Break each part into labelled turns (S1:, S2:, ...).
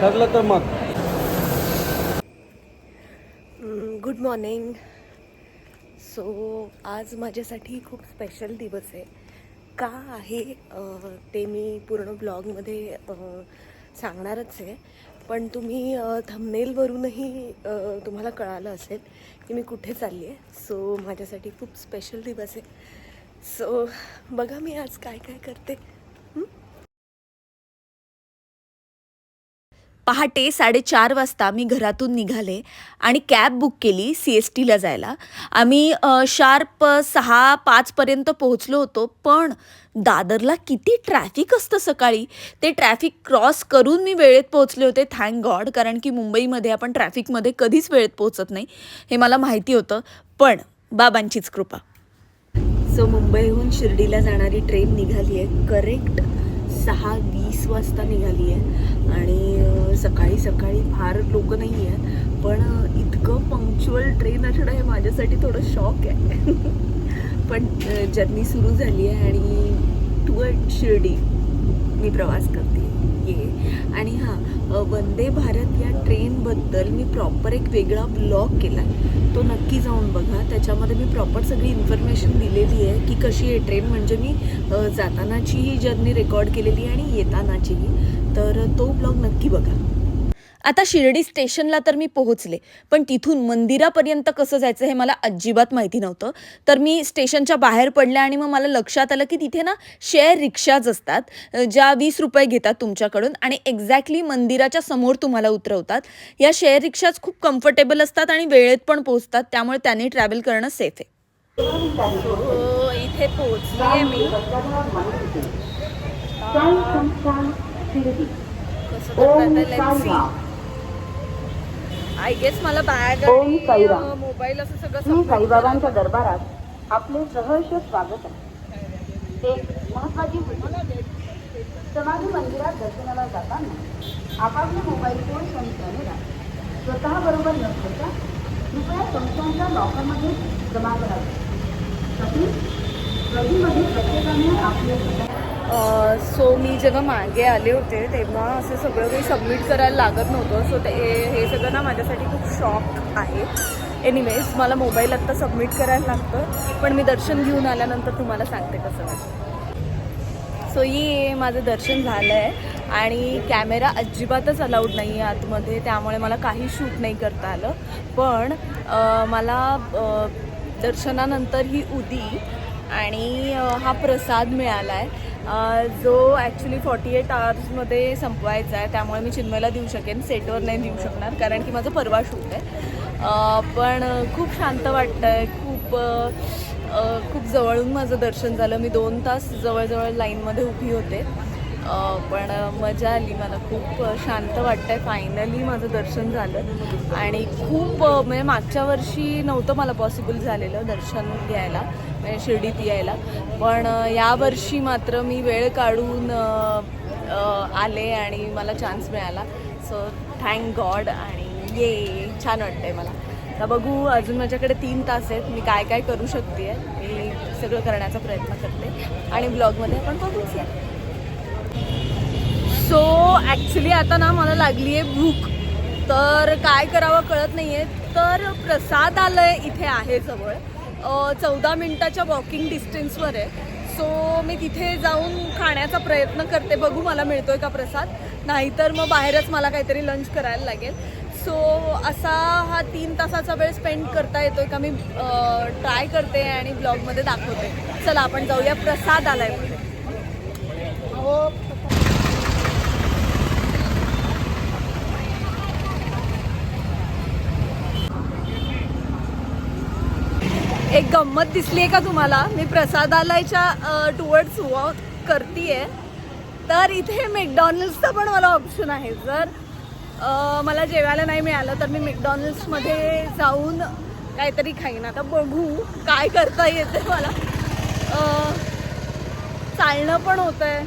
S1: ठरलं तर मग.
S2: गुड मॉर्निंग सो आज माझ्यासाठी खूप स्पेशल दिवस आहे. का आहे ते मी पूर्ण ब्लॉगमध्ये सांगणारच आहे. पण तुम्ही थंबनेलवरूनही तुम्हाला कळालं असेल की मी कुठे चालली आहे. सो माझ्यासाठी खूप स्पेशल दिवस आहे. सो बघा मी आज काय काय करते.
S3: पहाटे साडेचार वाजता मी घरातून निघाले आणि कॅब बुक केली सी एस टीला जायला. आम्ही शार्प सहा पाचपर्यंत पोहोचलो होतो पण दादरला किती ट्रॅफिक असतं सकाळी. ते ट्रॅफिक क्रॉस करून मी वेळेत पोहोचले होते थँक गॉड कारण की मुंबईमध्ये आपण ट्रॅफिकमध्ये कधीच वेळेत पोहोचत नाही हे मला माहिती होतं. पण बाबांचीच कृपा.
S2: सो मुंबईहून शिर्डीला जाणारी ट्रेन निघाली आहे करेक्ट सहा वीस वाजता निघाली आहे. आणि सकाळी सकाळी फार लोक नाही आहेत पण इतकं पंक्च्युअल ट्रेन असणं हे माझ्यासाठी थोडं शॉक आहे. पण जर्नी सुरू झाली आहे आणि टू शिर्डी. मी प्रवास करते. ये. आणि हां वंदे भारत या ट्रेनबद्दल मी प्रॉपर एक वेगळा ब्लॉग केला तो नक्की जाऊन बघा. त्याच्यामध्ये मी प्रॉपर सगळी इन्फॉर्मेशन दिलेली आहे की कशी आहे ट्रेन म्हणजे मी जातानाचीही जर्नी रेकॉर्ड केलेली आहे आणि येतानाचीही. तर तो ब्लॉग नक्की बघा.
S3: आता शिर्डी स्टेशनला तर मी पोहोचले पण तिथून मंदिरापर्यंत कसं जायचं हे मला अजिबात माहिती नव्हतं. तर मी स्टेशनच्या बाहेर पडले आणि मग मला लक्षात आलं की तिथे ना शेअर रिक्षाज असतात ज्या वीस रुपये घेतात तुमच्याकडून आणि एक्झॅक्टली मंदिराच्या समोर तुम्हाला उतरवतात. या शेअर रिक्षाज खूप कम्फर्टेबल असतात आणि वेळेत पण पोहोचतात त्यामुळे त्यांनी ट्रॅव्हल करणं सेफ आहे.
S2: हो इथे पोहोचली आहे मी आय गेस मला बॅग
S4: ओम साईराम.
S2: मोबाईल असं सगळं submit
S4: साईबाबांच्या दरबारात आपले सहर्ष स्वागत आहे. एक महत्वाची समाधी मंदिरात दर्शनाला जाताना आपापले मोबाईल फोन संस्थाने स्वतः बरोबर न ठेवता कृपया संस्थांच्या लॉकरमध्ये जमा करावे. तसेच गर्दीमध्ये प्रत्येकाने आपले स्वतः
S2: सो मी जेव्हा मागे आले होते तेव्हा असं सगळं काही सबमिट करायला लागत नव्हतं. सो ते हे सगळं ना माझ्यासाठी खूप शॉक आहे. एनिवेज मला मोबाईल आत्ता सबमिट करायला लागतं. पण मी दर्शन घेऊन आल्यानंतर तुम्हाला सांगते कसं वाटतं. सो ये माझं दर्शन झालं आहे आणि कॅमेरा अजिबातच अलाउड नाही आहे आतमध्ये. त्यामुळे मला काही शूट नाही करता आलं. पण मला दर्शनानंतर ही उदी. आणि हा प्रसाद मिळाला आहे जो ॲक्च्युली फॉर्टी एट आवर्समध्ये संपवायचा आहे त्यामुळे मी चिन्मयला देऊ शकेन सेटवर नाही देऊ शकणार कारण की माझं परवा शूट आहे. पण खूप शांत वाटतं आहे खूप खूप जवळून माझं दर्शन झालं. मी दोन तास जवळजवळ लाईनमध्ये उभी होते. पण मजा आली मला. खूप शांत वाटतंय. फायनली माझं दर्शन झालं. आणि खूप म्हणजे मागच्या वर्षी नव्हतं मला पॉसिबल झालेलं दर्शन घ्यायला. म्हणजे शिर्डीत यायला. पण यावर्षी मात्र मी वेळ काढून आले आणि मला चान्स मिळाला. सो थँक गॉड आणि ये छान वाटतंय मला. तर बघू अजून माझ्याकडे तीन तास आहेत. मी काय काय करू शकते मी सगळं करण्याचा प्रयत्न करते. आणि ब्लॉगमध्ये आपण बघूच या सो ॲक्च्युली आता ना मला लागली आहे भूक. तर काय करावं कळत नाही आहे तर प्रसादालय इथे आहे जवळ. चौदा मिनटाच्या वॉकिंग डिस्टन्सवर आहे. सो मी तिथे जाऊन खाण्याचा प्रयत्न करते. बघू मला मिळतोय का प्रसाद. नाहीतर मग बाहेरच मला काहीतरी लंच करायला लागेल. सो असा हा तीन तासाचा वेळ स्पेंड करता येतोय का मी ट्राय करते आणि ब्लॉगमध्ये दाखवते. चला आपण जाऊया प्रसादालयमध्ये हो एक गंमत दिसली आहे का तुम्हाला? मी प्रसादालयच्या टुवर्ड्स वॉक करतीये. तर इथे मॅकडॉनल्ड्सचा पण मला ऑप्शन आहे. जर मला जेवायला नाही मिळालं तर मी मॅकडॉनल्ड्समध्ये जाऊन काहीतरी खाईन. आता बघू काय करता येते मला. चालणं पण होतं आहे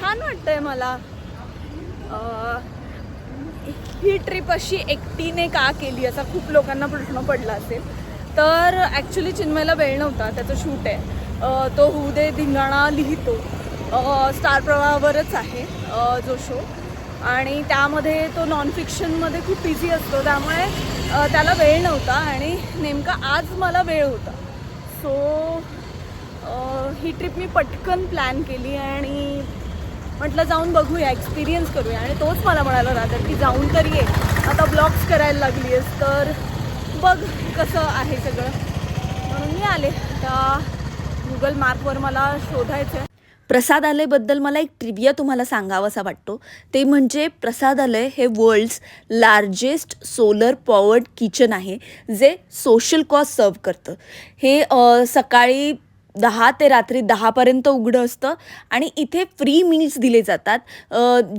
S2: छान वाटतंय मला. ही ट्रिप अशी एकटीने का केली असा खूप लोकांना प्रश्न पडला असेल. तर ॲक्च्युली चिन्मयला वेळ नव्हता त्याचं शूट आहे. तो होऊ दे धिंगाणा लिहितो. स्टार प्रवाहावरच आहे जो शो आणि त्यामध्ये तो नॉन फिक्शनमध्ये खूप बिझी असतो त्यामुळे त्याला वेळ नव्हता आणि नेमका आज मला वेळ होता. सो ही ट्रिप मी पटकन प्लॅन केली आणि म्हटलं जाऊन बघूया एक्सपिरियन्स करूया. आणि तोच मला म्हणाला राहतात की जाऊन तरी ये. आता ब्लॉग्स करायला लागली आहेस तर बघ कसं आहे सगळं. म्हणून मी आले. आता गुगल मॅपवर मला शोधायचं आहे
S3: प्रसादालयबद्दल मला एक ट्रिविया तुम्हाला सांगावासा वाटतो. ते म्हणजे प्रसादालय हे world's largest solar powered kitchen आहे जे सोशल कॉज सर्व करतं. हे सकाळी दहा ते रात्री दहापर्यंत उघडं असतं आणि इथे फ्री मील्स दिले जातात.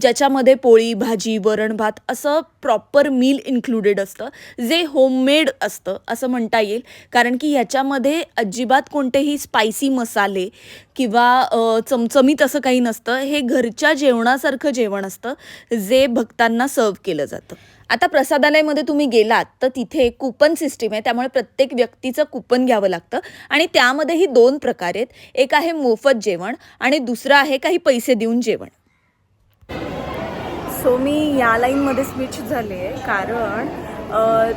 S3: ज्याच्यामध्ये पोळी भाजी वरण भात असं प्रॉपर मील इन्क्लुडेड असतं. जे होममेड असतं असं म्हणता येईल. कारण की ह्याच्यामध्ये अजिबात कोणतेही स्पायसी मसाले किंवा चमचमीत असं काही नसतं. हे घरच्या जेवणासारखं जेवण असतं जे भक्तांना सर्व केलं जातं. आता प्रसादालयमध्ये तुम्ही गेलात तर तिथे कुपन सिस्टीम आहे त्यामुळे प्रत्येक व्यक्तीचं कुपन घ्यावं लागतं. आणि त्यामध्येही दोन प्रकार आहेत. एक आहे मोफत जेवण आणि दुसरं आहे काही पैसे देऊन जेवण.
S2: सो मी या लाईनमध्ये स्विच झाले आहे कारण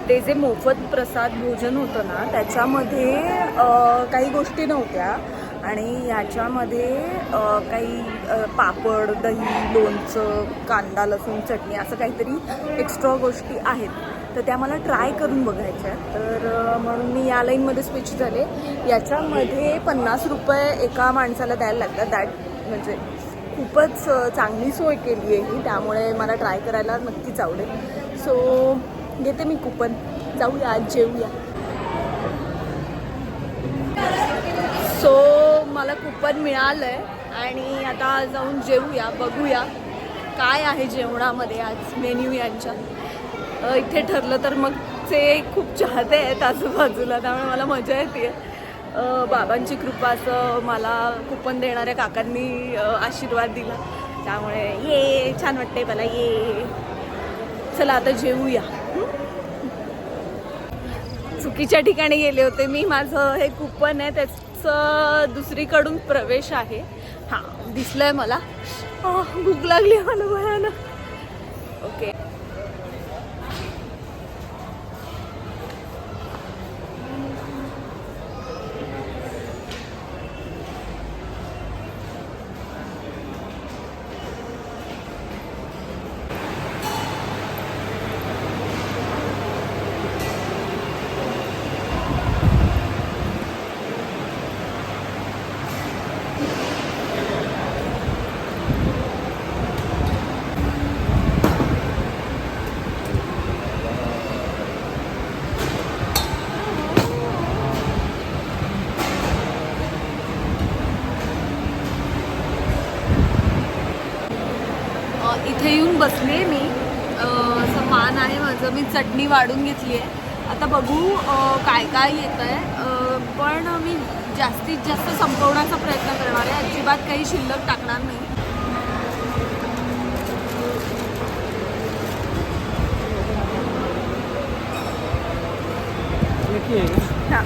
S2: ते जे मोफत प्रसाद भोजन होतं ना त्याच्यामध्ये काही गोष्टी नव्हत्या. आणि याच्यामध्ये काही पापड दही लोणचं कांदा लसूण चटणी असं काहीतरी एक्स्ट्रा गोष्टी आहेत. तर त्या मला ट्राय करून बघायच्या तर म्हणून मी या लाईनमध्ये स्विच झाले. याच्यामध्ये पन्नास रुपये एका माणसाला द्यायला लागतात. दॅट म्हणजे खूपच चांगली सोय केली आहे ही. त्यामुळे मला ट्राय करायला नक्कीच आवडेल. सो घेते मी कुपन जाऊया आज जेवूया सो मला कुपन मिळालं आहे आणि आता जाऊन जेवूया बघूया काय आहे जेवणामध्ये आज मेन्यू यांच्या. इथे ठरलं तर मग ते खूप चाहते आहेत आजूबाजूला त्यामुळे मला मजा येते बाबांची कृपा असं मला कुपन देणाऱ्या काकांनी आशीर्वाद दिला. त्यामुळे ये छान वाटते मला ये. चला आता जेवूया चुकीच्या ठिकाणी गेले होते मी माझं हे कुपन आहे त्याच दुसरीकडून प्रवेश आहे. हां दिसलंय मला. भूक लागली मला भयानक. ओके अ, इथे येऊन बसली मी अ, असं मान आहे माझं मी चटणी वाढून घेतली आहे आता बघू काय काय येत आहे पण मी जास्तीत जास्त संपवण्याचा प्रयत्न करणार आहे. अजिबात काही शिल्लक टाकणार नाही. हां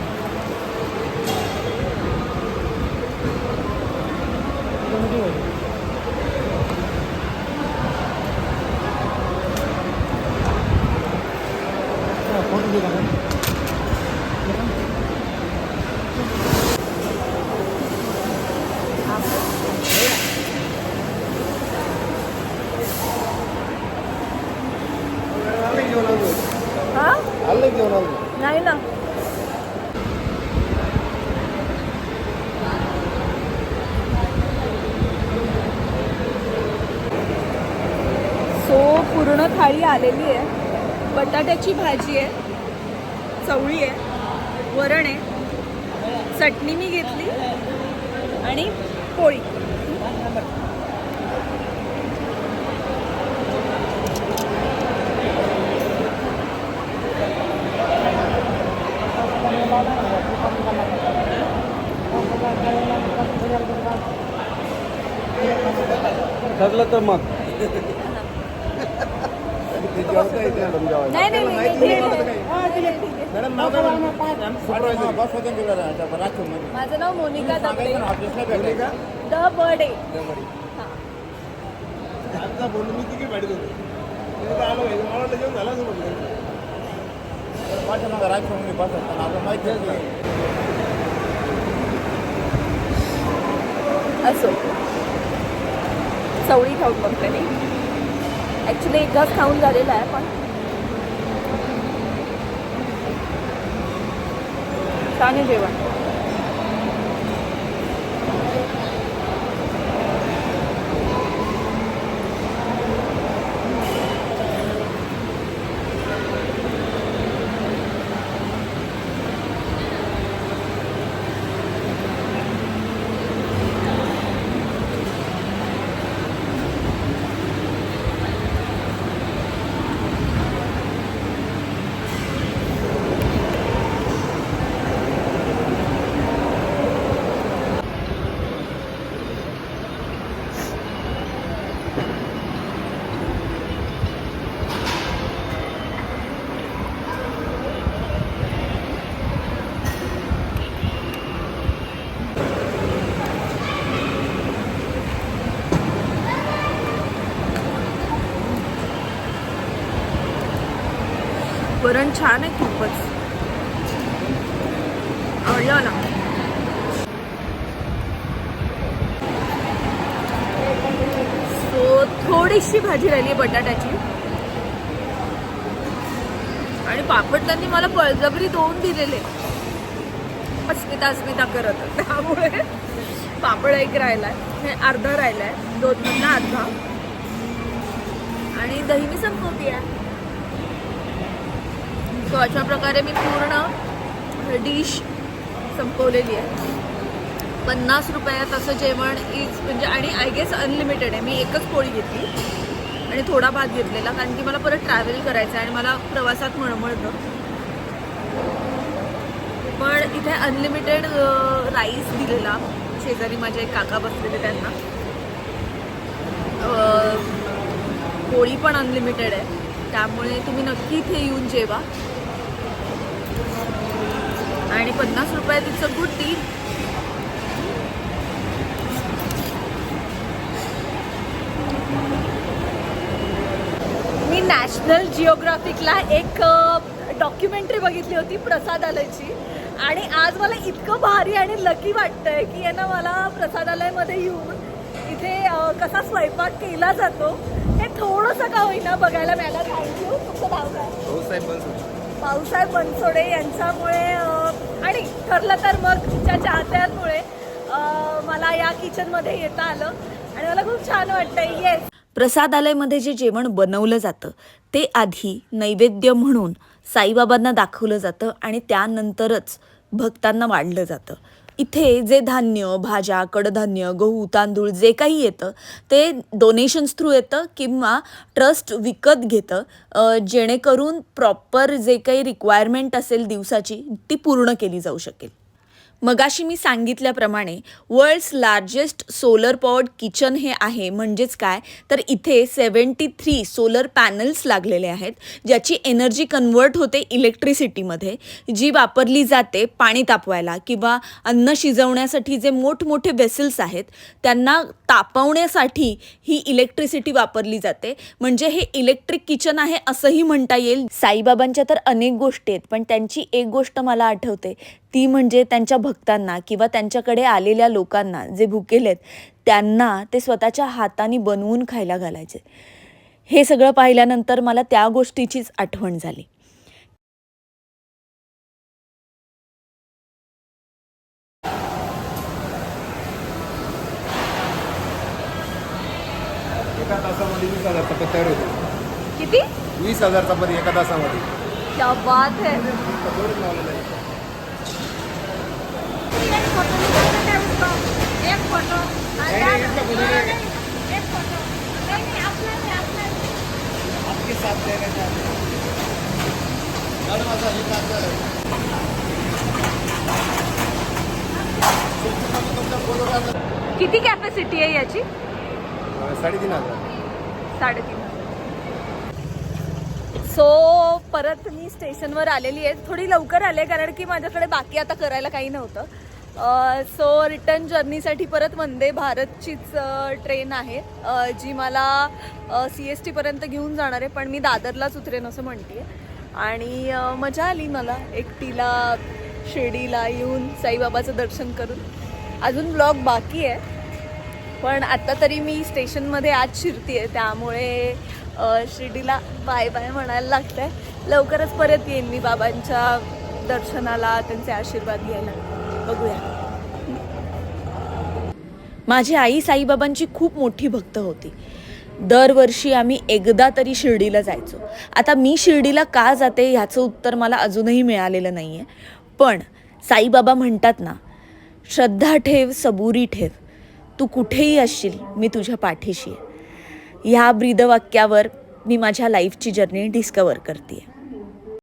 S2: हां नाही ना सो पूर्ण थाळी आलेली आहे. बटाट्याची भाजी आहे. चवळी आहे. वरण आहे. चटणी मी घेतली. आणि पोळी.
S1: ठरलं तर मग.
S2: नाही नाही नाही, ठीक आहे. हा, ठीक आहे, ठीक आहे.
S1: मॅडम नाव काय
S2: माझं नाव मोनिका दगडे.
S1: ऑफिसला भेटले का
S2: द बर्डे
S5: आमचा फोन मी तिकीट पाठवत होतो त्याने काय आलो पाहिजे मला वाटलं जेवण झालं असं म्हटलं पाठवणार राजभवन पाठवताना आता माहिती नाही.
S2: असो. चवळी मी. ॲक्च्युली एकदाच खाऊन झालेला आहे पण छान आहे जेवण. पण छान आहे खूपच. आवडलं ना. सो थोडीशी भाजी राहिली बटाट्याची. आणि पापड त्यांनी मला बळजबरी दोन दिलेले. अस्मिता अस्मिता करत. त्यामुळे पापड एक राहिलाय. हे अर्धा राहिलाय. दोन मधला अर्धा. आणि दही मी संपवती आहे सो अशा प्रकारे मी पूर्ण डिश संपवलेली आहे. पन्नास रुपयात असं जेवण इज म्हणजे आणि आय गेस अनलिमिटेड आहे. मी एकच पोळी घेतली आणि थोडा भात घेतलेला कारण की मला परत ट्रॅव्हल करायचं आहे आणि मला प्रवासात मळमळतं पण इथे अनलिमिटेड राईस दिलेला. शेजारी माझे एक काका बसलेले त्यांना. पोळी पण अनलिमिटेड आहे. त्यामुळे तुम्ही नक्की इथे येऊन जेवा. पन्नास रुपयात इट्स अ गुड डील मी नॅशनल जिओग्राफिकला एक डॉक्युमेंटरी बघितली होती प्रसादालयची आणि आज मला इतकं भारी आणि लकी वाटतंय की आहे ना मला प्रसादालयमध्ये येऊन इथे कसा स्वयंपाक केला जातो हे थोडंसं का होईना बघायला मिळालं. थँक्यू तुमचं नाव काय?
S5: भाऊसाहेब बनसोड.
S2: यांच्यामुळे आणि ठरलं तर मग तिच्या चाहत्यांमुळे मला या किचनमध्ये येता आलं. आणि मला खूप छान वाटतंय येस
S3: प्रसादालयमध्ये जे जेवण बनवलं जातं ते आधी नैवेद्य म्हणून साईबाबांना दाखवलं जातं आणि त्यानंतरच भक्तांना वाढलं जातं. इथे जे धान्य भाज्या कडधान्य गहू तांदूळ जे काही येतं ते डोनेशन्स थ्रू येतं किंवा ट्रस्ट विकत घेतं जेणेकरून प्रॉपर जे काही रिक्वायरमेंट असेल दिवसाची ती पूर्ण केली जाऊ शकेल. मगाशी मी सांगितल्याप्रमाणे world's largest solar powered kitchen हे आहे. म्हणजेच काय? तर इथे सेवन्टी थ्री सोलर पॅनल्स लागलेले आहेत ज्याची एनर्जी कन्वर्ट होते इलेक्ट्रिसिटीमध्ये जी वापरली जाते पाणी तापवायला किंवा अन्न शिजवण्यासाठी जे मोठमोठे वेसल्स आहेत त्यांना तापवण्यासाठी ही इलेक्ट्रिसिटी वापरली जाते. म्हणजे हे इलेक्ट्रिक किचन आहे असंही म्हणता येईल. साईबाबांच्या तर अनेक गोष्टी आहेत पण त्यांची एक गोष्ट मला आठवते. ती म्हणजे त्यांच्या भक्तांना किंवा त्यांच्याकडे आलेल्या लोकांना जे भुकेलेत त्यांना ते स्वतःच्या हाताने बनवून खायला घालायचे. हे सगळं पाहिल्यानंतर मला त्या गोष्टीचीच आठवण झाली.
S5: एका तासामध्ये वीस हजार चपाती तयार होते
S2: किती?
S5: वीस हजार चपाती एका तासामध्ये.
S2: क्या बात है.
S5: तेवढंच लावलेलं आहे. नाही, नाही, इतका कुठे नाही. आपके साथ देने का. हे।
S2: किती कॅपॅसिटी आहे याची?
S5: साडेतीन हजार.
S2: साडेतीन सो परत मी स्टेशनवर आलेली आहे. थोडी लवकर आले कारण की माझ्याकडे बाकी आता करायला काही नव्हतं. सो रिटर्न जर्नीसाठी परत वंदे भारतचीच ट्रेन आहे. जी मला सी एस टीपर्यंत घेऊन जाणार आहे पण मी दादरलाच उतरेन असं म्हणते आणि मजा आली मला एकटीला शिर्डीला येऊन साईबाबाचं दर्शन करून. अजून ब्लॉग बाकी आहे पण आत्ता तरी मी स्टेशनमध्ये आज शिरते आहे त्यामुळे शिर्डीला बाय बाय म्हणायला लागतं आहे लवकरच परत येईन मी बाबांच्या दर्शनाला त्यांचे आशीर्वाद घ्यायला. बघूया.
S3: माझी आई साईबाबांची खूप मोठी भक्त होती. दरवर्षी आम्ही एकदा तरी शिर्डीला जायचो. आता मी शिर्डीला का जाते ह्याचं उत्तर मला अजूनही मिळालेलं नाही आहे पण साईबाबा म्हणतात ना श्रद्धा ठेव सबुरी ठेव. तू कुठेही असशील मी तुझ्या पाठीशी आहे. ह्या ब्रीदवाक्यावर मी माझ्या लाईफची जर्नी डिस्कवर करते आहे